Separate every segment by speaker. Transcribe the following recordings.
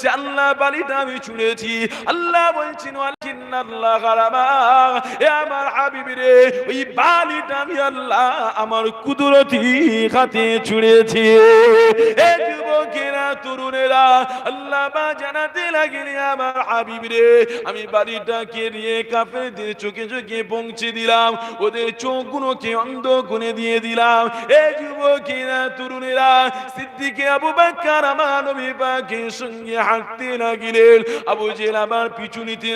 Speaker 1: বলছে, আল্লাহ, বালিটা আমি ছুঁড়েছি। আল্লাহ বলছেন আল্লাহ এ আমার হাবিবি রে ওই বালিটা আমি আল্লাহ আমার কুদরতি হাতে ছুঁড়েছি। যুবকেরা তরুণেরা, আল্লাহ জানাতে আমার হাবিব রে আমি বাড়িটাকে নিয়ে চোখে চোখে পৌঁছে দিলাম, ওদের অন্ধ দিয়ে দিলাম। যুবকেরা তরুণেরা, সিদ্দিকে আবু বাক্কার আমার নবী সঙ্গে হাঁটতে আবু জেল আবার পিছু নিতে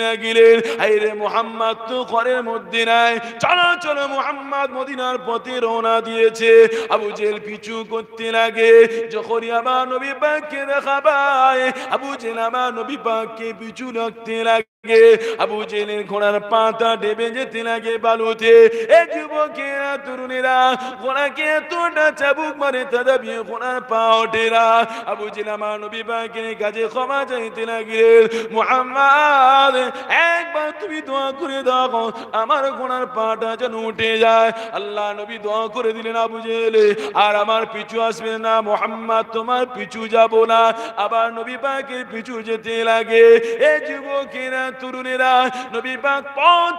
Speaker 1: আইরে মোহাম্মদ তো ঘরের মধ্যে নাই, চলো চলো মোহাম্মদ মদিনার পথে রওনা দিয়েছে। আবু জেল পিছু করতে লাগে, যখনই আমার নবী পাককে দেখা পায় আবু জেল আমার নবী পাককে পিছু রাখতে লাগে আবু জেলের ঘোড়ার পাতা ডেবে যেতে লাগে বালুতে। এ যুবকেরা তরুণেরা, ঘোড়াকে এতটা চাবুক মারে তাদাবি ঘোড়ার পা ওঠেরা আবু জেল আমার নবী পাকের কাছে ক্ষমা চাইতে লাগলেন। মুহাম্মদ, একবার তুমি দোয়া করে দাও আমার ঘোড়ার পাটা যেন উঠে যায়। আল্লাহ নবী দোয়া করে দিলেন আবু জেলে আর আমার পিছু আসবে না, মোহাম্মদ তোমার পিছু যাব না। আবার নবী পাকের পিছু যেতে লাগে। এ যুবকেরা তরুণেরা নবী পাক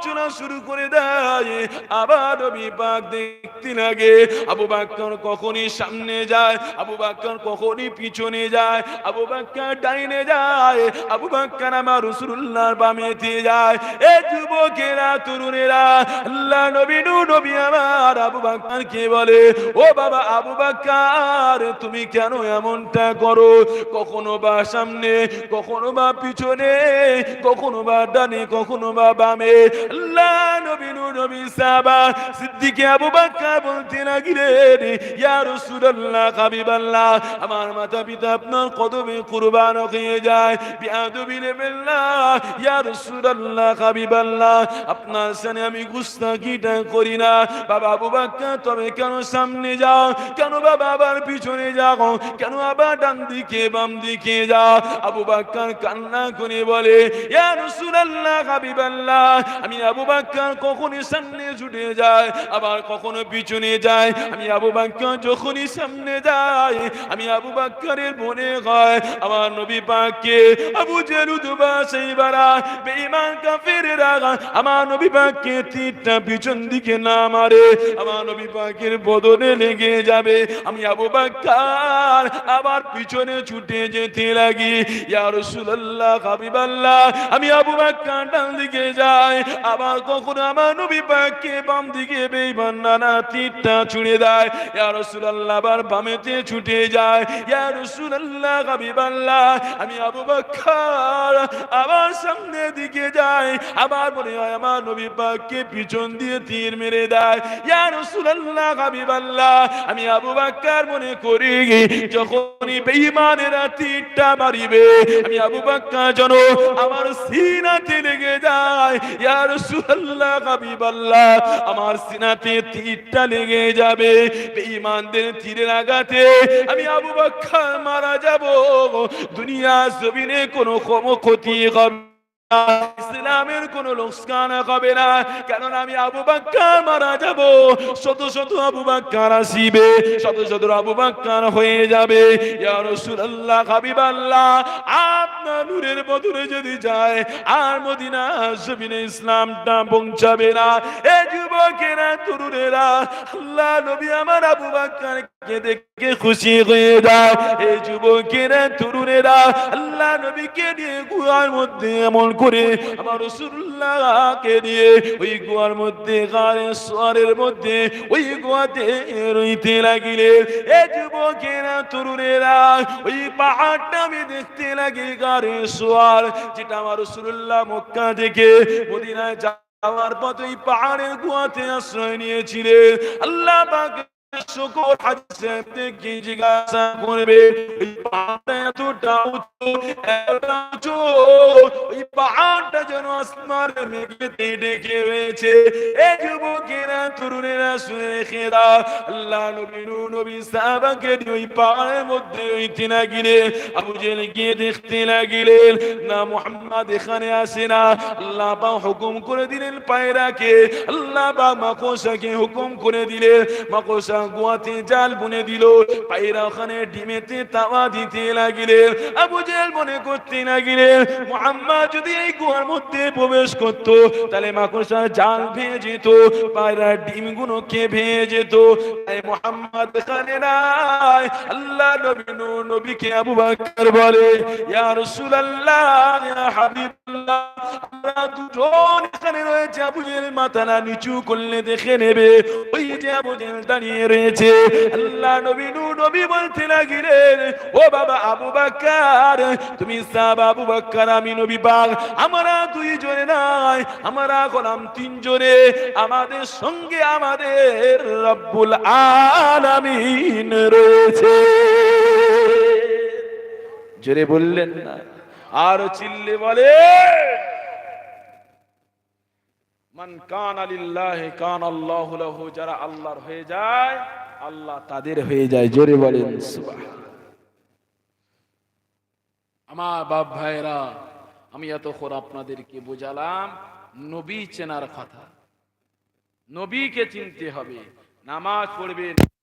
Speaker 1: চলা শুরু করে দেয়। আবার নবী পাক দেখতে লাগে, আবু বাক্কর কখনই সামনে যায়, আবু বাক্কর কখনই পিছনে যায়, আবু বাক্কর ডাইনে যায়, আবু বাক্কর আমার রসুল্লাহর বামেতে যায়। এ যুবকেরা, তরুণেরা, আল্লাহ নবী নু নবী আমার আবু বাক্কর কে বলে, ও বাবা আবু বাক্কার, তুমি কেন এমনটা করো? কখনো বা সামনে, কখনো বা পিছনে, কখনো বা কখনো বা বামে। আমার মাতা পিতা আপনার কদমে কুরবান হয়ে যায়। আপনার সামনে আমি গুস্তাখিটা করি না। বাবা আবু তবে কেন সামনে যাও? কেন বাবা আবার পিছনে যাও? কেন আবার ডান দিকে, বাম দিকে যাও? আবু বাক্কার কান্না করে বলে হাবিবাল্লাহ। আমি আবু কখনই সামনে আবার কখনো পিছনে আমি আবু যখনই সামনে আমি আবু মনে হয়, আমার নবী পাককে আবু আমার নবী পাককে পিছন দিকে না মারে, আমার নবী পাকের বদনে লেগে যাবে। আমি আবু বাক্কার আবার পিছনে ছুটে যেতে লাগি, ইয়া রাসূলুল্লাহ, হাবিবাল্লাহ। আমি আবু বাক্কার ডান দিকে যাই আবার কখনো আমার নবী পাককে বাম দিকে বেঈমান নানা তীরটা ছুঁড়ে দেয়। ইয়া রাসূলুল্লাহ, আবার বামেতে ছুটে যায়। ইয়া রাসূলুল্লাহ, হাবিবাল্লাহ, আমি আবু বাক্কার আবার সামনে দিকে যাই। আবার মনে হয় আমার নবী পাককে পিছন দিয়ে তীর মেরে দেয়। ইয়া রাসূলুল্লাহ, হাবিবাল্লাহ, আমি আবু বাক্কার মনে করি, যখনই বেঈমানেরা তীরটা মারিবে, আমি আবু বাক্কার যেন আমার সিনাতে যায়। ইয়া রাসূলুল্লাহ, হাবিবাল্লাহ, আমার সিনাতে তীরটা লেগে যাবে। বেঈমানদের তীরের আঘাতে আমি আবু বকর মারা যাব। দুনিয়া জমিনে কোনো ক্ষতি হবে। ইসলামের কোন লোকসান হবে না। কারণ আমি আবু বাক্কার মারা যাব, শত শত আবু বাক্কার আসিবে, শত শত আবু বাক্কার হয়ে যাবে। ইয়া রাসূলুল্লাহ হাবিবাল্লাহ আপনার নূরের বদলে যদি যায়, আর মদিনা জমিনে ইসলামটা পৌঁছাবে না। এ যুবকেরা, তরুণেরা, আল্লাহ নবী আমার আবু বাক্কারকে দেখে খুশি হয়ে যায়। এই যুবকেরা, তরুণেরা, আল্লাহ নবীকে নিয়ে গুহার মধ্যে এমন করে আমার রসুল্লাহকে নিয়ে ওই গুহার মধ্যে গাড়ে সোয়ারের মধ্যে, ওই গুহাতে রইতে লাগিলে এ যুবকেরা, তরুণেরা, ওই পাহাড়টা আমি দেখতে লাগি গাড়ে সোয়ার, যেটা আমার রসুল্লাহ মক্কা থেকে মদিনায় যাওয়ার পথ ওই পাহাড়ের গুহাতে আশ্রয় নিয়েছিলেন। আল্লাহ পাক শুকর হাদিসে থেকে জিজ্ঞাসা করবে, এই পাহাড়টা এতটা উঁচু এতটা উঁচু ওই পাহাড়টা যেন আসমানের মেঘেতে ডেকে রয়েছে। এই যুবকেরা, তরুণেরা শুনে রেখে দাও, আল্লাহ নবী নূহ নবী সাহাবাকে ওই পাহাড়ের মধ্যে ওইতে লাগিলে আবু জেল গিয়ে দেখতে লাগিলেন না মোহাম্মদ এখানে আসে না। আল্লাহ বা হুকুম করে দিলেন পায়রাকে, আল্লাহ বা মাকসাকে হুকুম করে দিলেন মাকসা গোয়াতে জাল বুনে দিল। পায়রা ওখানে ডিমেতে তাওয়া দিতে লাগিলেন। আবু জেল মনে করতে লাগিলেন যদি এই গুহার মধ্যে প্রবেশ করত, তাহলে মাকড়সা জাল ভেঙে যেত, পায়রা ভেঙে যেত। তাই মোহাম্মদ এখানে নাই। আল্লাহ নবী নবীকে আবু বলে, ইয়া ইয়া হাবিবাল্লাহ, আমরা দুজন এখানে রয়েছে। আবু জেল নিচু করলে দেখে নেবে। ওই যে আবু জেল দাঁড়িয়ে রয়েছে আল্লাহ নবী নূর নবী বলতে লাগিলেন, ও বাবা আবু বকর তুমি সাহাবা আবু বকর আমি নবী পাক। আমরা দুইজনে নাই, আমরা গোলাম তিনজনে। আমাদের সঙ্গে আমাদের রব্বুল আলামিন রয়েছে। জোরে বললেন না, আর চিল্লে বলে যারা আল্লাহর হয়ে যায়, আল্লাহ তাদের হয়ে যায়। জোরে বলেন আমার বাপ ভাইরা আমি এতক্ষণ আপনাদেরকে বোঝালাম, নবী চেনার কথা। নবীকে চিনতে হবে। নামাজ পড়বেন